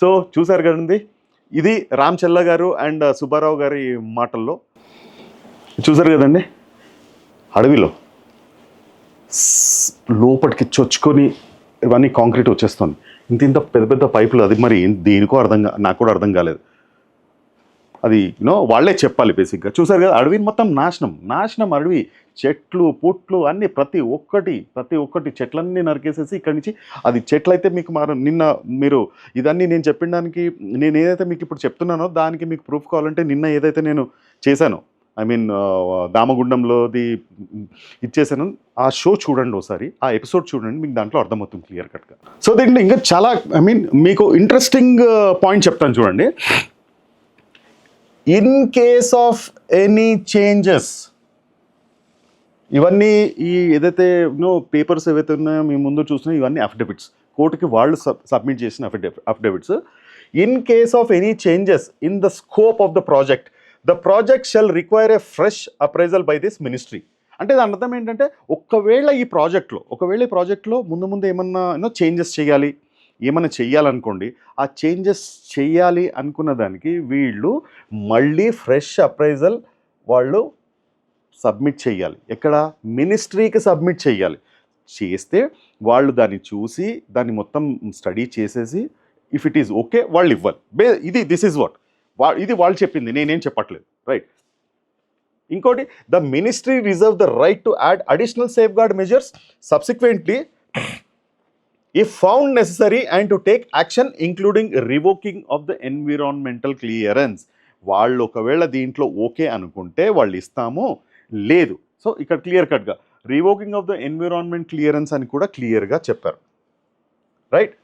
So చూసారు కదండి. ఇది రామ్ చెల్ల గారు అండ్ సుబ్బారావు గారి మాటల్లో. చూసారు కదండి. అడవిలో లోపలికి చొచ్చుకొని ఇవన్నీ కాంక్రీట్ వచ్చేస్తుంది. ఇంత ఇంత పెద్ద పెద్ద పైపులు అది మరి దేనికో అర్థం నాకు కూడా అర్థం కాలేదు. అది యూనో వాళ్ళే చెప్పాలి బేసిక్గా చూసారు కదా అడవిని మొత్తం నాశనం. నాశనం అడవి చెట్లు పుట్లు అన్నీ ప్రతి ఒక్కటి ప్రతి ఒక్కటి చెట్లన్నీ నరికేసేసి ఇక్కడి నుంచి అది చెట్లయితే మీకు మారు నిన్న మీరు ఇదన్నీ నేను చెప్పడానికి నేను ఏదైతే మీకు ఇప్పుడు చెప్తున్నానో దానికి మీకు ప్రూఫ్ కావాలంటే నిన్న ఏదైతే నేను చేశానో ఐ మీన్ దామగుండంలోది ఇచ్చేసాను ఆ షో చూడండి ఒకసారి ఆ ఎపిసోడ్ చూడండి మీకు దాంట్లో అర్థమవుతుంది క్లియర్ కట్గా సో దీంట్లో ఇంకా చాలా ఐ మీన్ మీకు ఇంట్రెస్టింగ్ పాయింట్ చెప్తాను చూడండి. In case of any changes ఇవన్నీ ఈ ఏదైతే నో పేపర్స్ ఏవైతే ఉన్నాయో మీ ముందు చూస్తున్నాయో ఇవన్నీ అఫిడవిట్స్ కోర్టుకి వాళ్ళు సబ్మిట్ చేసిన affidavit affidavits in case of any changes in the scope of the project the project shall require a fresh appraisal by this ministry అంటే దాని అర్థం ఏంటంటే ఒకవేళ ఈ ప్రాజెక్ట్లో ఒకవేళ ఈ ప్రాజెక్ట్లో ముందు ముందు ఏమన్నా చేంజెస్ చేయాలి ఏమైనా చెయ్యాలనుకోండి ఆ చేంజెస్ చేయాలి అనుకున్న దానికి వీళ్ళు మళ్ళీ ఫ్రెష్ అప్రైజల్ వాళ్ళు సబ్మిట్ చేయాలి ఎక్కడ? మినిస్ట్రీకి సబ్మిట్ చేయాలి చేస్తే వాళ్ళు దాన్ని చూసి దాన్ని మొత్తం స్టడీ చేసేసి ఇఫ్ ఇట్ ఈస్ ఓకే వాళ్ళు ఇవ్వాలి. బే ఇది దిస్ ఈజ్ వాట్. వా ఇది వాళ్ళు చెప్పింది నేనేం చెప్పట్లేదు. రైట్. ఇంకోటి the ministry reserve the right to add additional safeguard measures. Subsequently if found necessary and to take action including revoking of the environmental clearance వాళ్ళు ఒకవేళ దీంట్లో ఓకే అనుకుంటే వాళ్ళు ఇస్తాము? లేదు. సో ఇక్కడ క్లియర్ కట్గా revoking of the environment clearance అని కూడా క్లియర్గా చెప్పారు. రైట్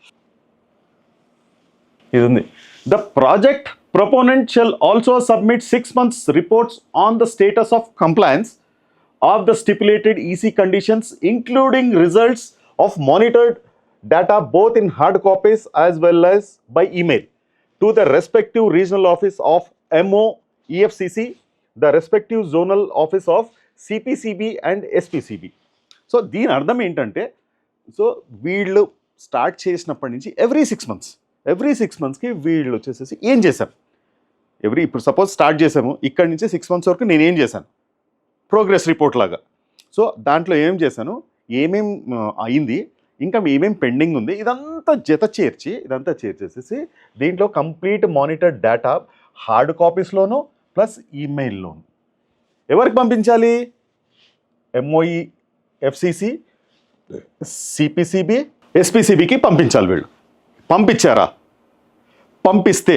ఇది ఉంది the project proponent shall also submit six months reports on the status of compliance of the stipulated EC conditions including results of monitored data both in hard copies as well as by email to the respective regional office of MO EFCC, the respective zonal office of CPCB and SPCB. So దీని అర్థం ఏంటంటే so వీళ్ళు start చేసినప్పటి నుంచి every six months every six మంత్స్కి వీళ్ళు వచ్చేసేసి ఏం చేశారు? ఎవ్రీ ఇప్పుడు సపోజ్ స్టార్ట్ చేసాము ఇక్కడి నుంచి సిక్స్ మంత్స్ వరకు నేను ఏం చేశాను? ప్రోగ్రెస్ రిపోర్ట్ లాగా. సో దాంట్లో ఏం చేశాను? ఏమేం అయింది? ఇంకా ఏమేం పెండింగ్ ఉంది? ఇదంతా జత చేర్చి ఇదంతా చేర్చేసేసి దీంట్లో కంప్లీట్ మానిటర్ డేటా హార్డ్ కాపీస్లోను ప్లస్ ఈమెయిల్లోను. ఎవరికి పంపించాలి? ఎంఓఈ ఎఫ్సిసి సిపిసిబి ఎస్పిసిబికి పంపించాలి వీళ్ళు. పంపించారా? పంపిస్తే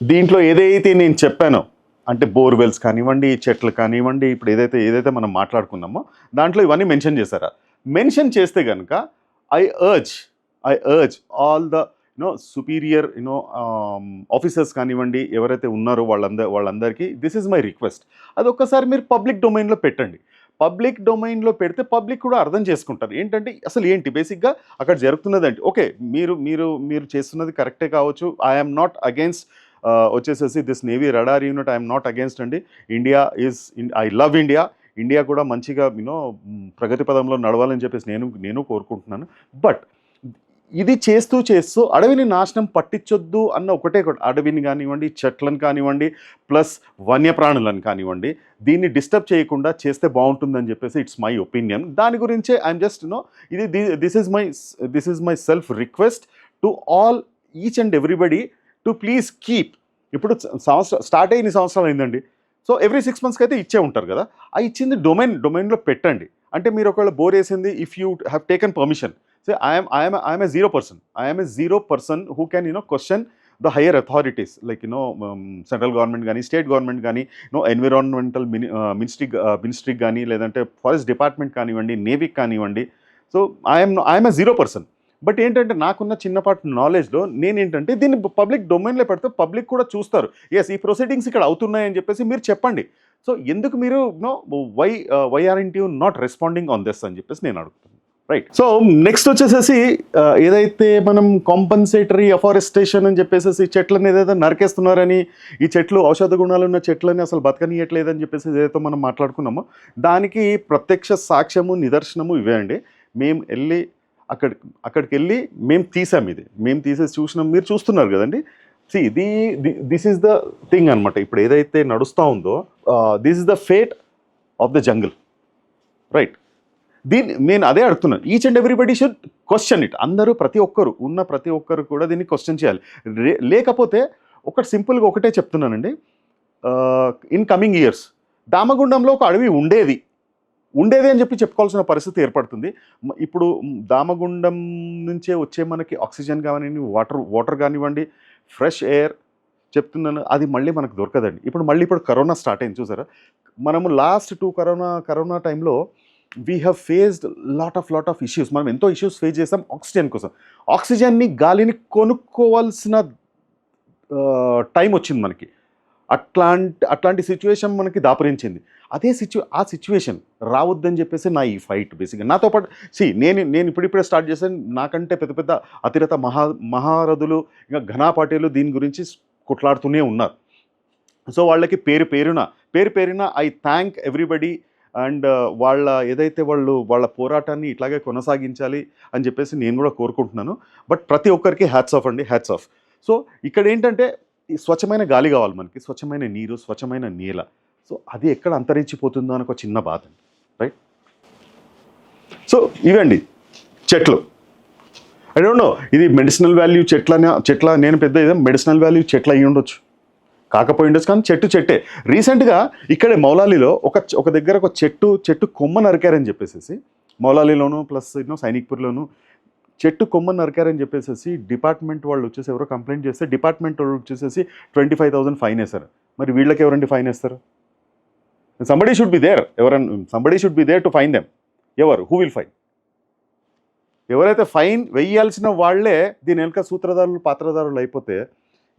దీంట్లో ఏదైతే నేను చెప్పానో అంటే బోర్వెల్స్ కానివ్వండి చెట్లు కానివ్వండి ఇప్పుడు ఏదైతే ఏదైతే మనం మాట్లాడుకున్నామో దాంట్లో ఇవన్నీ మెన్షన్ చేశారా? మెన్షన్ చేస్తే కనుక I urge I urge all the you know superior you know officers కానివ్వండి ఎవరైతే ఉన్నారో వాళ్ళందరూ వాళ్ళందరికీ దిస్ ఈజ్ మై రిక్వెస్ట్ అది ఒక్కసారి మీరు పబ్లిక్ డొమైన్లో పెట్టండి. పబ్లిక్ డొమైన్లో పెడితే పబ్లిక్ కూడా అర్థం చేసుకుంటారు ఏంటంటే అసలు ఏంటి? బేసిక్గా అక్కడ జరుగుతున్నది అంటే ఓకే మీరు మీరు మీరు చేస్తున్నది కరెక్టే కావచ్చు. ఐఎమ్ నాట్ అగేన్స్ట్ వచ్చేసేసి this navy radar unit I'm not against అండి. India is I love India India కూడా మంచిగా యూనో ప్రగతి పదంలో నడవాలని చెప్పేసి నేను నేను కోరుకుంటున్నాను. బట్ ఇది చేస్తూ చేస్తూ అడవిని నాశనం పట్టించొద్దు అన్న ఒకటే అడవిని కానివ్వండి చెట్లను కానివ్వండి ప్లస్ వన్యప్రాణులను కానివ్వండి దీన్ని డిస్టర్బ్ చేయకుండా చేస్తే బాగుంటుందని చెప్పేసి ఇట్స్ మై ఒపీనియన్ దాని గురించే ఐఎమ్ జస్ట్ నో ఇది this is my this is my self request to all each and everybody to please keep ఇప్పుడు సంవత్సరం స్టార్ట్ అయిన సంవత్సరాలు అయిందండి. సో ఎవ్రీ సిక్స్ మంత్స్కి అయితే ఇచ్చే ఉంటారు కదా. ఆ ఇచ్చింది డొమైన్ డొమైన్లో పెట్టండి. అంటే మీరు ఒకవేళ బోర్ వేసింది if you have taken permission so I'm I'm I'm a zero person I'm a zero person who can you know question the higher authorities like you know central government కానీ state government కానీ no environmental mini ministry మినిస్ట్రీకి కానీ లేదంటే forest department కానివ్వండి నేవీకి కానివ్వండి. So I'm I'm a zero person but ఏంటంటే నాకున్న చిన్నపాటి నాలెడ్జ్లో నేనేంటంటే దీన్ని పబ్లిక్ డొమైన్లో పెడితే పబ్లిక్ కూడా చూస్తారు. ఎస్ ఈ ప్రొసీడింగ్స్ ఇక్కడ అవుతున్నాయని చెప్పేసి మీరు చెప్పండి. సో ఎందుకు మీరు నో వై వై ఆర్ ఇంట్ you not responding on this అని చెప్పేసి నేను అడుగుతాను. రైట్ సో నెక్స్ట్ వచ్చేసేసి uh, ఏదైతే మనం కాంపన్సేటరీ అఫారెస్టేషన్ అని చెప్పేసి చెట్లను ఏదైతే నరికేస్తున్నారని ఈ చెట్లు ఔషధ గుణాలు ఉన్న చెట్లని అసలు బతకనీయట్లేదని చెప్పేసి ఏదైతే మనం మాట్లాడుకున్నామో దానికి ప్రత్యక్ష సాక్ష్యము నిదర్శనము ఇవే అండి. మేము వెళ్ళి అక్కడ అక్కడికి వెళ్ళి మేము తీసాం ఇది. మేము తీసేసి చూసినాం. మీరు చూస్తున్నారు కదండి? సి ఇది దిస్ ఈస్ ద థింగ్ అనమాట ఇప్పుడు ఏదైతే నడుస్తూ ఉందో this is the fate of the jungle right దీన్ని నేను అదే అడుగుతున్నాను. Each and everybody should question it అందరూ ప్రతి ఒక్కరు ఉన్న ప్రతి ఒక్కరు కూడా దీన్ని క్వశ్చన్ చేయాలి. లేకపోతే ఒకటి సింపుల్గా ఒకటే చెప్తున్నానండి. ఇన్ కమింగ్ ఇయర్స్ దామగుండంలో ఒక అడవి ఉండేది. ఉండేది అని చెప్పి చెప్పుకోవాల్సిన పరిస్థితి ఏర్పడుతుంది. ఇప్పుడు దామగుండం నుంచే వచ్చే మనకి ఆక్సిజన్ కానివ్వండి వాటర్ వాటర్ కానివ్వండి ఫ్రెష్ ఎయిర్ చెప్తున్నాను అది మళ్ళీ మనకు దొరకదండి. ఇప్పుడు మళ్ళీ ఇప్పుడు కరోనా స్టార్ట్ అయింది చూసారా? మనము లాస్ట్ టూ కరోనా కరోనా టైంలో we have faced lot of lot of issues మనం ఎంతో ఇష్యూస్ ఫేస్ చేస్తాం ఆక్సిజన్ కోసం. ఆక్సిజన్ని గాలిని కొనుక్కోవాల్సిన టైం వచ్చింది మనకి. అట్లాంటి అట్లాంటి సిచ్యువేషన్ మనకి దాపరించింది. అదే సిచ్యు ఆ సిచ్యువేషన్ రావద్దని చెప్పేసి నా ఈ ఫైట్ బేసిక్గా. నాతో పాటు సి నేను నేను ఇప్పుడిప్పుడే స్టార్ట్ చేశాను. నాకంటే పెద్ద పెద్ద అతిరత మహా మహారథులు ఇంకా ఘనాపాటీలు దీని గురించి కొట్లాడుతూనే ఉన్నారు. సో వాళ్ళకి పేరు పేరున పేరు పేరున ఐ థ్యాంక్ ఎవ్రీబడి అండ్ వాళ్ళ ఏదైతే వాళ్ళు వాళ్ళ పోరాటాన్ని ఇట్లాగే కొనసాగించాలి అని చెప్పేసి నేను కూడా కోరుకుంటున్నాను. బట్ ప్రతి ఒక్కరికి హ్యాట్స్ ఆఫ్ అండి హ్యాట్స్ ఆఫ్. సో ఇక్కడ ఏంటంటే ఈ స్వచ్ఛమైన గాలి కావాలి మనకి. స్వచ్ఛమైన నీరు స్వచ్ఛమైన నేల. సో అది ఎక్కడ అంతరించిపోతుందో అని ఒక చిన్న బాధ అండి రైట్ సో ఇవండి చెట్లు. ఐ డోంట్ నో ఇది మెడిసినల్ వాల్యూ చెట్ల చెట్ల నేను పెద్ద ఇదే మెడిసినల్ వాల్యూ చెట్లు అయ్యి ఉండొచ్చు. కాకపోయి ఉండొచ్చు కానీ చెట్టు చెట్టే. రీసెంట్గా ఇక్కడే మౌలాలిలో ఒక ఒక దగ్గర ఒక చెట్టు చెట్టు కొమ్మ నరికారని చెప్పేసి మౌలాలిలోను ప్లస్ ఇన్నో సైనిక్పూర్లోను చెట్టు కొమ్మ నరికారని చెప్పేసి డిపార్ట్మెంట్ వాళ్ళు వచ్చేసి ఎవరో కంప్లైంట్ చేస్తే డిపార్ట్మెంట్ వాళ్ళు వచ్చేసేసి ట్వంటీ ఫైవ్ థౌసండ్ ఫైన్ వేస్తారు మరి వీళ్ళకి ఎవరండి ఫైన్ వేస్తారు? సంబడీ షుడ్ బి దేర్ ఎవరైనా somebody should be there to fine them ఎవరు? హూ విల్ ఫైన్ ఎవరైతే ఫైన్ వెయ్యాల్సిన వాళ్ళే దీని వెనుక సూత్రధారులు పాత్రధారులు అయిపోతే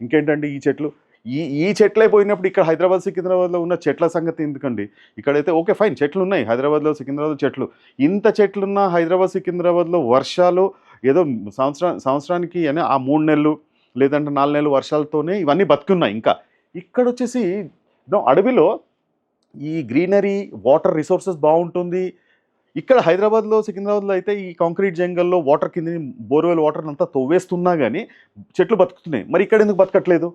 ఇంకేంటండి ఈ చెట్లు? ఈ ఈ చెట్లు పోయినప్పుడు ఇక్కడ హైదరాబాద్ సికింద్రాబాద్లో ఉన్న చెట్ల సంగతి ఎందుకండి? ఇక్కడైతే ఓకే ఫైన్ చెట్లు ఉన్నాయి. హైదరాబాద్లో సికింద్రాబాద్లో చెట్లు. ఇంత చెట్లున్న హైదరాబాద్ సికింద్రాబాద్లో వర్షాలు ఏదో సంవత్సరా సంవత్సరానికి అనే ఆ మూడు నెలలు లేదంటే నాలుగు నెలలు వర్షాలతోనే ఇవన్నీ బతుకున్నాయి ఇంకా. ఇక్కడ వచ్చేసి అడవిలో ఈ గ్రీనరీ వాటర్ రిసోర్సెస్ బాగుంటుంది. ఇక్కడ హైదరాబాద్లో సికింద్రాబాద్లో అయితే ఈ కాంక్రీట్ జంగల్లో వాటర్ కింద బోర్వెల్ వాటర్ అంతా తవ్వేస్తున్నా కానీ చెట్లు బతుకుతున్నాయి. మరి ఇక్కడ ఎందుకు బతకట్లేదు?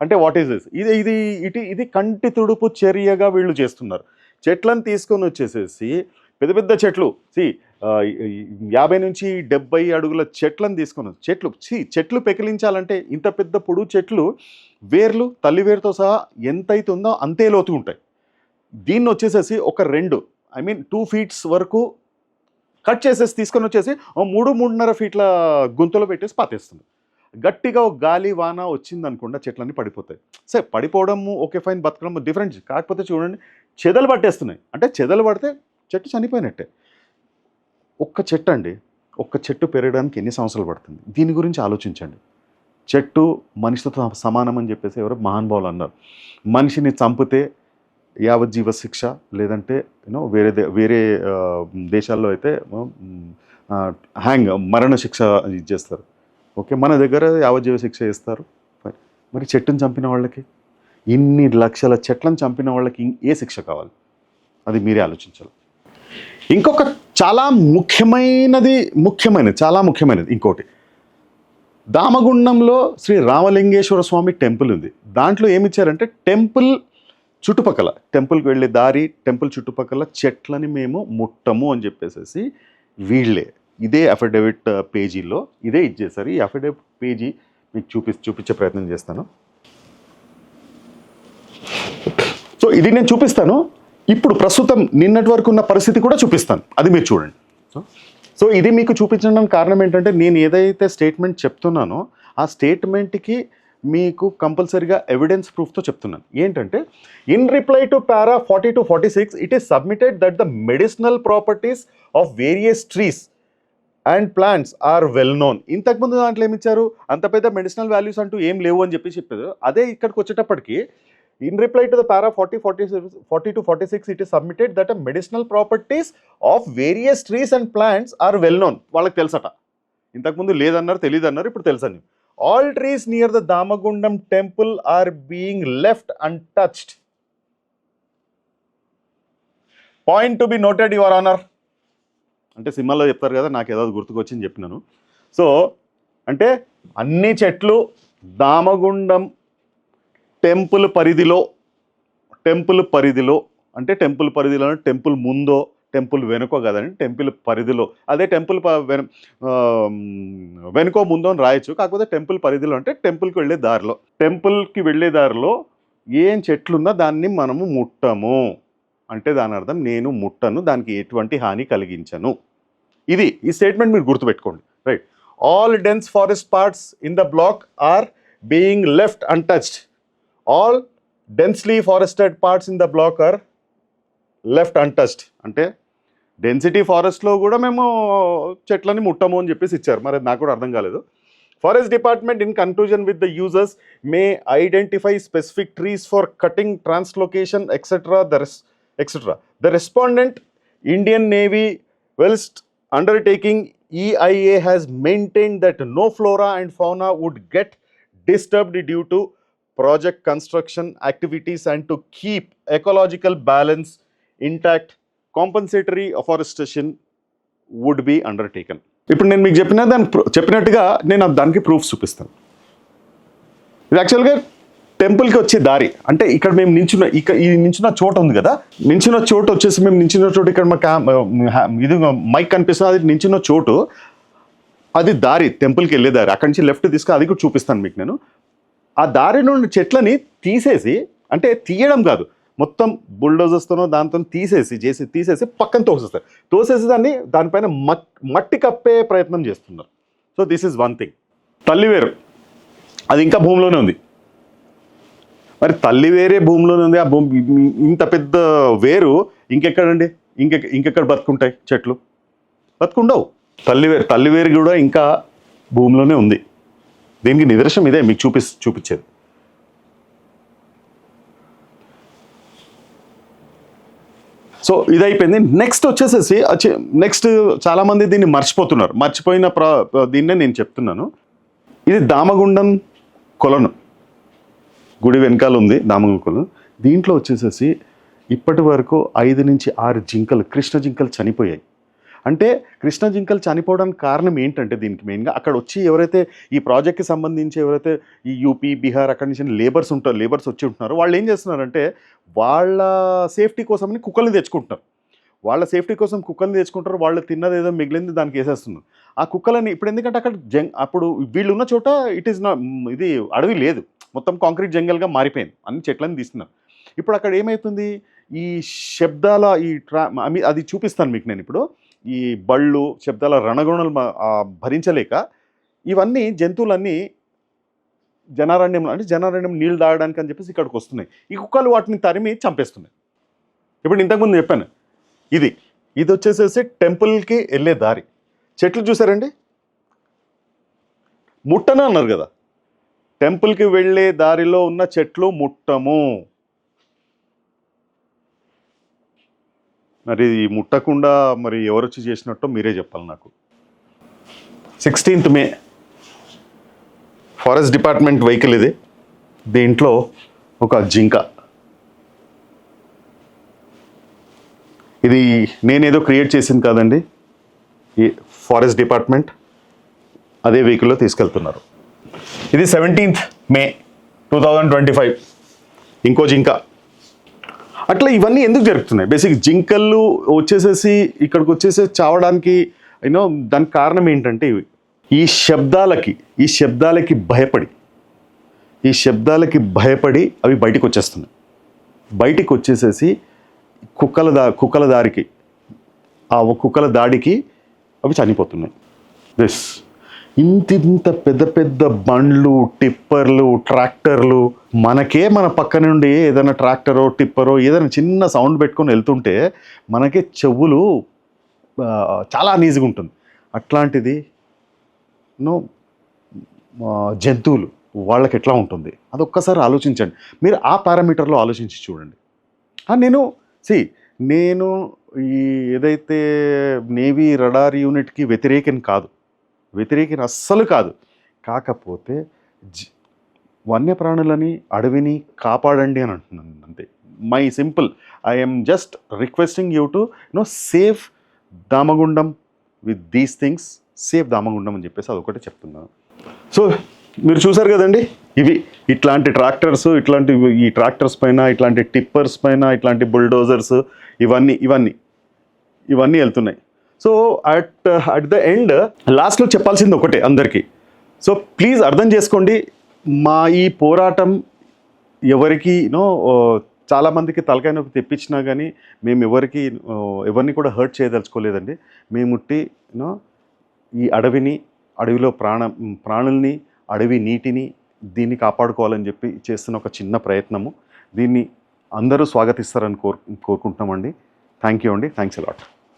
అంటే వాట్ ఈస్ దిస్ ఇది ఇది ఇటు ఇది కంటి తుడుపు చర్యగా వీళ్ళు చేస్తున్నారు. చెట్లను తీసుకొని వచ్చేసేసి పెద్ద పెద్ద చెట్లు సి యాభై నుంచి డెబ్బై అడుగుల చెట్లను తీసుకొని వచ్చి- చెట్లు సి చెట్లు పెకిలించాలంటే ఇంత పెద్ద పొడుగు చెట్లు వేర్లు తల్లి వేరుతో సహా ఎంత అవుతుందో ఉందో అంతే లోతు ఉంటాయి దీన్ని వచ్చేసేసి ఒక రెండు ఐ మీన్ టూ ఫీట్స్ వరకు కట్ చేసేసి తీసుకొని వచ్చేసి మూడు మూడున్నర ఫీట్ల గుంతలో పెట్టేసి పాతేస్తుంది. గట్టిగా ఒక గాలి వాన వచ్చింది అనుకుండా చెట్లన్నీ పడిపోతాయి. సరే పడిపోవడము ఓకే ఫైన్ బతకడము డిఫరెంట్ కాకపోతే చూడండి చెదలు పట్టేస్తున్నాయి. అంటే చెదలు పడితే చెట్టు చనిపోయినట్టే. ఒక్క చెట్టు అండి ఒక్క చెట్టు పెరగడానికి ఎన్ని సంవత్సరాలు పడుతుంది? దీని గురించి ఆలోచించండి. చెట్టు మనిషితో సమానం అని చెప్పేసి ఎవరో మహానుభావులు అన్నారు. మనిషిని చంపితే యావజ్జీవ శిక్ష లేదంటే యూనో వేరే దే- వేరే దేశాల్లో అయితే హ్యాంగ్ మరణ శిక్ష ఇచ్చేస్తారు ఓకే మన దగ్గర యావజ్జీవ శిక్ష ఇస్తారు మరి చెట్టును చంపిన వాళ్ళకి? ఇన్ని లక్షల చెట్లను చంపిన వాళ్ళకి ఇం- ఏ శిక్ష కావాలి? అది మీరే ఆలోచించాలి. ఇంకొక చాలా ముఖ్యమైనది ముఖ్యమైనది చాలా ముఖ్యమైనది ఇంకోటి. దామగుండంలో శ్రీ రామలింగేశ్వర స్వామి టెంపుల్ ఉంది. దాంట్లో ఏమిచ్చారంటే టెంపుల్ చుట్టుపక్కల టెంపుల్కి వెళ్ళే దారి టెంపుల్ చుట్టుపక్కల చెట్లని మేము ముట్టము అని చెప్పేసి వీళ్ళే. ఇదే అఫిడవిట్ uh, పేజీలో ఇదే ఇచ్చేసారు. ఈ అఫిడవిట్ పేజీ మీకు చూపి చూపించే ప్రయత్నం చేస్తాను. సో ఇది నేను చూపిస్తాను. ఇప్పుడు ప్రస్తుతం నిన్నటి వరకు ఉన్న పరిస్థితి కూడా చూపిస్తాను. అది మీరు చూడండి. సో సో ఇది మీకు చూపించడానికి కారణం ఏంటంటే నేను ఏదైతే స్టేట్మెంట్ చెప్తున్నానో ఆ స్టేట్మెంట్కి మీకు కంపల్సరీగా ఎవిడెన్స్ ప్రూఫ్తో చెప్తున్నాను. ఏంటంటే in reply to para forty two forty six it is submitted that the medicinal properties of various trees and plants are well known ఇంతకుముందు దాంట్లో ఏమి ఇచ్చారు అంత పెద్ద మెడిసినల్ వాల్యూస్ అంటూ ఏం లేవు అని చెప్పి చెప్పారు. అదే ఇక్కడికి వచ్చేటప్పటికి in reply to the para forty forty forty two forty six it is submitted that medicinal properties of various trees and plants are well known వాళ్ళకి తెలుసట. ఇంతకుముందు లేదన్నారు తెలియదు అన్నారు ఇప్పుడు తెలుసని. All trees near the Damagundam temple are being left untouched point to be noted your honour అంటే సినిమాలో చెప్తారు కదా నాకు ఏదో గుర్తుకొచ్చింది చెప్పినాను. సో అంటే అన్ని చెట్లు దామగుండం టెంపుల్ పరిధిలో టెంపుల్ పరిధిలో అంటే టెంపుల్ పరిధిలో టెంపుల్ ముందో టెంపుల్ వెనుకో కదండి టెంపుల్ పరిధిలో. అదే టెంపుల్ ప- వెనుకో ముందో అని రాయొచ్చు కాకపోతే టెంపుల్ పరిధిలో అంటే టెంపుల్కి వెళ్ళే దారిలో. టెంపుల్కి వెళ్ళే దారిలో ఏం చెట్లున్నా దాన్ని మనము ముట్టము. అంటే దాని అర్థం నేను ముట్టను దానికి ఎటువంటి హాని కలిగించను. ఇది ఈ స్టేట్మెంట్ మీరు గుర్తుపెట్టుకోండి. Right. All dense forest parts in the block are being left untouched. All densely forested parts in the block are left untouched. అంటే డెన్సిటీ ఫారెస్ట్లో కూడా మేము చెట్లని ముట్టము అని చెప్పేసి ఇచ్చారు. మరి నాకు కూడా అర్థం కాలేదు. Forest department in conclusion with the users may identify specific trees for cutting translocation etcetera the res etcetera the respondent Indian navy whilst undertaking EIA has maintain that no flora and fauna would get disturbed due to project construction activities and to keep ecological balance intact compensatory afforestation would be undertaken ఇప్పుడు నేను మీకు చెప్పిన దాని చెప్పినట్టుగా నేను దానికి proof చూపిస్తాను. ఇది యాక్చువల్గా టెంపుల్కి వచ్చే దారి. అంటే ఇక్కడ మేము నించున్న ఇక్కడ ఈ నించున్న చోటు ఉంది కదా? నించున్న చోటు వచ్చేసి మేము నించున్న చోటు ఇక్కడ మా క్యామ్ ఇది మైక్ కనిపిస్తుంది. అది నించున్న చోటు. అది దారి టెంపుల్కి వెళ్ళే దారి. అక్కడి నుంచి లెఫ్ట్ తీసుకు అది కూడా చూపిస్తాను మీకు నేను. ఆ దారి నుండి చెట్లని తీసేసి అంటే తీయడం కాదు. మొత్తం బుల్డోజర్స్తోనో దాంతో తీసేసి చేసి తీసేసి పక్కన తోసేస్తారు. తోసేసి దాన్ని దానిపైన మట్టి కప్పే ప్రయత్నం చేస్తున్నారు. So this is one thing. తల్లివేరు అది ఇంకా భూమిలోనే ఉంది. మరి తల్లి వేరే భూమిలోనే ఉంది. ఆ భూమి ఇంత పెద్ద వేరు ఇంకెక్కడండి? ఇంకె ఇంకెక్కడ బతుకుంటాయి చెట్లు? బతుకుండవు. తల్లి వేరు తల్లి వేరు కూడా ఇంకా భూమిలోనే ఉంది. దీనికి నిదర్శనం ఇదే మీకు చూపి చూపించేది. సో ఇది అయిపోయింది నెక్స్ట్ వచ్చేసేసి నెక్స్ట్ చాలామంది దీన్ని మర్చిపోతున్నారు. మర్చిపోయిన ప్ర దీన్నే నేను చెప్తున్నాను. ఇది దామగుండం కొలను. గుడి వెనకాల ఉంది దామగుండం కొలను. దీంట్లో వచ్చేసేసి ఇప్పటి వరకు ఐదు నుంచి ఆరు జింకలు కృష్ణ జింకలు చనిపోయాయి. అంటే కృష్ణ జింకలు చనిపోవడానికి కారణం ఏంటంటే దీనికి మెయిన్గా అక్కడ వచ్చి ఎవరైతే ఈ ప్రాజెక్ట్కి సంబంధించి ఎవరైతే ఈ యూపీ బీహార్ అక్కడి నుంచి లేబర్స్ ఉంటారు లేబర్స్ వచ్చి ఉంటున్నారో వాళ్ళు ఏం చేస్తున్నారంటే వాళ్ళ సేఫ్టీ కోసమని కుక్కల్ని తెచ్చుకుంటున్నారు. వాళ్ళ సేఫ్టీ కోసం కుక్కల్ని తెచ్చుకుంటారు వాళ్ళు తిన్నది ఏదో మిగిలింది దానికి వేసేస్తున్నారు. ఆ కుక్కలని ఇప్పుడు ఎందుకంటే అక్కడ జంగ్ అప్పుడు వీళ్ళు ఉన్న చోట ఇట్ ఈస్ నా ఇది అడవి లేదు. మొత్తం కాంక్రీట్ జంగల్గా మారిపోయింది. అన్ని చెట్లని తీస్తున్నారు. ఇప్పుడు అక్కడ ఏమవుతుంది ఈ శబ్దాల ఈ ట్రా అది చూపిస్తాను మీకు నేను ఇప్పుడు. ఈ బళ్ళు శబ్దాల రణగుణలు భరించలేక ఇవన్నీ జంతువులన్నీ జనారణ్యం అంటే జనారణ్యం నీళ్ళు తాగడానికి అని చెప్పేసి ఇక్కడికి వస్తున్నాయి. ఈ కుక్కలు వాటిని తరిమి చంపేస్తున్నాయి. ఇప్పుడు ఇంతకుముందు చెప్పాను ఇది ఇది వచ్చేసేసి టెంపుల్కి వెళ్ళే దారి. చెట్లు చూసారండి? ముట్టనే అన్నారు కదా. టెంపుల్కి వెళ్ళే దారిలో ఉన్న చెట్లు ముట్టము. మరి ఈ ముట్టకుండా మరి ఎవరొచ్చి చేసినట్టో మీరే చెప్పాలి నాకు. Sixteenth May forest department vehicle ఇది. దీంట్లో ఒక జింక. ఇది నేనేదో క్రియేట్ చేసింది కాదండి. ఈ ఫారెస్ట్ డిపార్ట్మెంట్ అదే వెహికల్లో తీసుకెళ్తున్నారు. ఇది seventeenth May two thousand twenty five. ఇంకో జింక. అట్లా ఇవన్నీ ఎందుకు జరుగుతున్నాయి? బేసిక్ జింకలు వచ్చేసేసి ఇక్కడికి వచ్చేసి చావడానికి యూనో దానికి కారణం ఏంటంటే ఇవి. ఈ శబ్దాలకి ఈ శబ్దాలకి భయపడి ఈ శబ్దాలకి భయపడి అవి బయటకు వచ్చేస్తున్నాయి. బయటికి వచ్చేసేసి కుక్కల దా కుక్కల దారికి ఆ కుక్కల దాడికి అవి చనిపోతున్నాయి. దిస్ ఇంత పెద్ద పెద్ద బండ్లు టిప్పర్లు ట్రాక్టర్లు మనకే మన పక్క నుండి ఏదైనా ట్రాక్టరో టిప్పరో ఏదైనా చిన్న సౌండ్ పెట్టుకొని వెళ్తుంటే మనకే చెవులు చాలా అనీజీగా ఉంటుంది. అట్లాంటిది నో జంతువులు వాళ్ళకి ఎట్లా ఉంటుంది? అది ఒక్కసారి ఆలోచించండి. మీరు ఆ పారామీటర్లో ఆలోచించి చూడండి. నేను సి నేను ఈ ఏదైతే నేవీ రడార్ యూనిట్కి వ్యతిరేకం కాదు. వ్యతిరేకం అస్సలు కాదు. కాకపోతే వన్యప్రాణులని అడవిని కాపాడండి అని అంటున్నాను అంతే. My simple. I'm just requesting you to no safe Damagundam with these things. Safe దామంగా ఉండమని చెప్పేసి అదొకటి చెప్తున్నాను సో మీరు చూసారు కదండి? ఇవి ఇట్లాంటి ట్రాక్టర్స్ ఇట్లాంటి ఈ ట్రాక్టర్స్ పైన ఇట్లాంటి టిప్పర్స్ పైన ఇట్లాంటి బుల్డోజర్స్ ఇవన్నీ ఇవన్నీ ఇవన్నీ వెళ్తున్నాయి. So at at the end లాస్ట్లో చెప్పాల్సింది ఒకటే అందరికీ. సో ప్లీజ్ అర్థం చేసుకోండి మా ఈ పోరాటం ఎవరికి నో చాలామందికి తలకాయ నొప్పి తెప్పించినా కానీ మేము ఎవరికి ఎవరిని కూడా హర్ట్ చేయదలుచుకోలేదండి. మేము ఉట్టి నో ఈ అడవిని అడవిలో ప్రాణ ప్రాణుల్ని అడవి నీటిని దీన్ని కాపాడుకోవాలని చెప్పి చేస్తున్న ఒక చిన్న ప్రయత్నము. దీన్ని అందరూ స్వాగతిస్తారని కోరు కోరుకుంటున్నామండి. థ్యాంక్ యూ అండి. Thanks a lot